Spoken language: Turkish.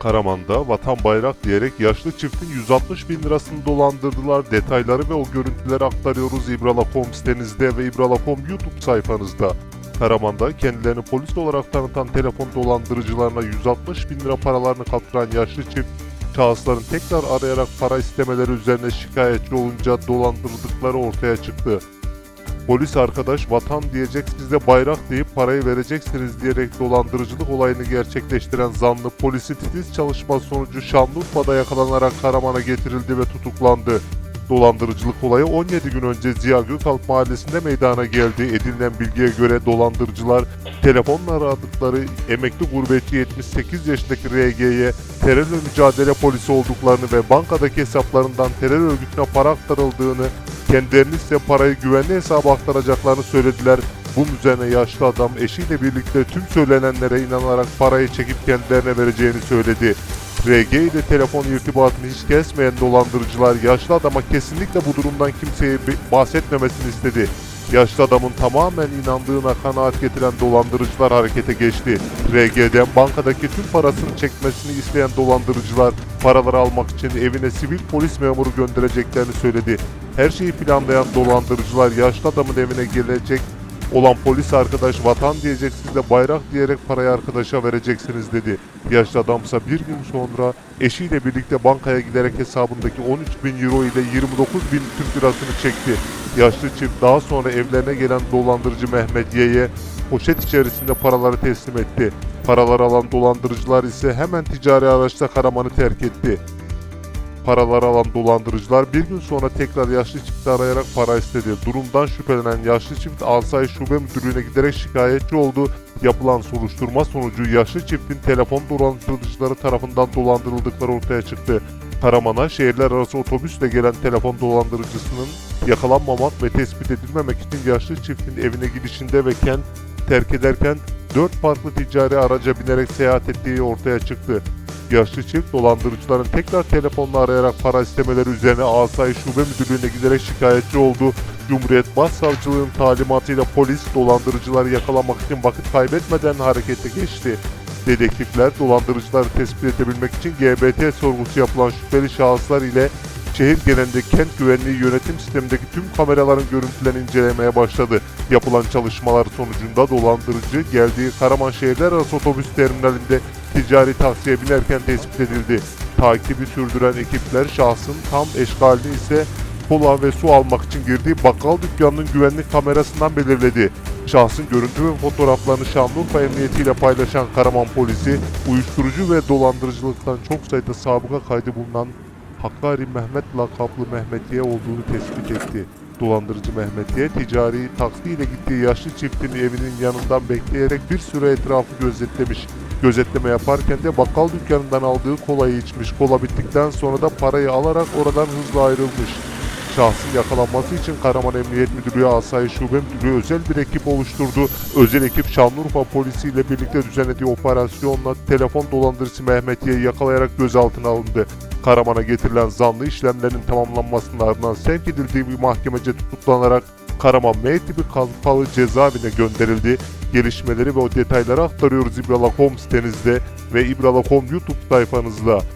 Karaman'da vatan bayrak diyerek yaşlı çiftin 160 bin lirasını dolandırdılar. Detayları ve o görüntüleri aktarıyoruz İbrala.com sitenizde ve İbrala.com YouTube sayfanızda. Karaman'da kendilerini polis olarak tanıtan telefon dolandırıcılarına 160 bin lira paralarını kaptıran yaşlı çift, şahısların tekrar arayarak para istemeleri üzerine şikayetçi olunca dolandırıldıkları ortaya çıktı. Polis arkadaş vatan diyecek siz de bayrak deyip parayı vereceksiniz diyerek dolandırıcılık olayını gerçekleştiren zanlı polisi titiz çalışma sonucu Şanlıurfa'da yakalanarak Karaman'a getirildi ve tutuklandı. Dolandırıcılık olayı 17 gün önce Ziya Gökalp mahallesinde meydana geldi. Edinilen bilgiye göre dolandırıcılar telefonla aradıkları emekli gurbetçi 78 yaşındaki RG'ye terörle mücadele polisi olduklarını ve bankadaki hesaplarından terör örgütüne para aktarıldığını Kendilerini ise parayı güvenli hesaba aktaracaklarını söylediler. Bunun üzerine yaşlı adam eşiyle birlikte tüm söylenenlere inanarak parayı çekip kendilerine vereceğini söyledi. RG ile telefon irtibatını hiç kesmeyen dolandırıcılar yaşlı adama kesinlikle bu durumdan kimseye bahsetmemesini istedi. Yaşlı adamın tamamen inandığına kanaat getiren dolandırıcılar harekete geçti. RG'den bankadaki tüm parasını çekmesini isteyen dolandırıcılar paraları almak için evine sivil polis memuru göndereceklerini söyledi. Her şeyi planlayan dolandırıcılar yaşlı adamın evine gelecek olan polis arkadaş vatan diyecek siz de bayrak diyerek parayı arkadaşa vereceksiniz dedi. Yaşlı adamsa bir gün sonra eşiyle birlikte bankaya giderek hesabındaki 13 bin euro ile 29 bin Türk lirasını çekti. Yaşlı çift daha sonra evlerine gelen dolandırıcı Mehmet Y'ye poşet içerisinde paraları teslim etti. Paraları alan dolandırıcılar ise hemen ticari araçla Karaman'ı terk etti. Paraları alan dolandırıcılar bir gün sonra tekrar yaşlı çifti arayarak para istedi. Durumdan şüphelenen yaşlı çift Asayiş Şube Müdürlüğü'ne giderek şikayetçi oldu. Yapılan soruşturma sonucu yaşlı çiftin telefon dolandırıcıları tarafından dolandırıldıkları ortaya çıktı. Karaman'a şehirler arası otobüsle gelen telefon dolandırıcısının yakalanmamak ve tespit edilmemek için yaşlı çiftin evine gidişinde ve kent terk ederken dört farklı ticari araca binerek seyahat ettiği ortaya çıktı. Yaşlı çift dolandırıcıların tekrar telefonla arayarak para istemeleri üzerine Asayiş Şube Müdürlüğü'ne giderek şikayetçi oldu. Cumhuriyet Başsavcılığı'nın talimatıyla polis dolandırıcıları yakalamak için vakit kaybetmeden harekete geçti. Dedektifler dolandırıcıları tespit edebilmek için GBT sorgusu yapılan şüpheli şahıslar ile şehir genelinde kent güvenliği yönetim sistemindeki tüm kameraların görüntülerini incelemeye başladı. Yapılan çalışmalar sonucunda dolandırıcı geldiği Karaman Şehirler Arası Otobüs Terminalinde ticari taksiye binerken tespit edildi. Takibi sürdüren ekipler şahsın tam eşkalini ise kola ve su almak için girdiği bakkal dükkanının güvenlik kamerasından belirledi. Şahsın görüntü ve fotoğraflarını Şanlıurfa Emniyeti ile paylaşan Karaman polisi, uyuşturucu ve dolandırıcılıktan çok sayıda sabıka kaydı bulunan Hakkari Mehmet lakaplı Mehmetiye olduğunu tespit etti. Dolandırıcı Mehmetiye ticari taksi ile gittiği yaşlı çiftin evinin yanından bekleyerek bir süre etrafı gözetlemiş. Gözetleme yaparken de bakkal dükkanından aldığı kolayı içmiş. Kola bittikten sonra da parayı alarak oradan hızla ayrılmış. Şahsın yakalanması için Karaman Emniyet Müdürlüğü Asayiş Şube Müdürlüğü özel bir ekip oluşturdu. Özel ekip Şanlıurfa polisi ile birlikte düzenlediği operasyonla telefon dolandırıcısı Mehmetiye'yi yakalayarak gözaltına alındı. Karaman'a getirilen zanlı işlemlerin tamamlanmasının ardından sevk edildiği bir mahkemece tutuklanarak Karaman M tipi kapalı cezaevine gönderildi. Gelişmeleri ve o detayları aktarıyoruz İbrala.com sitenizde ve İbrala.com YouTube sayfanızda.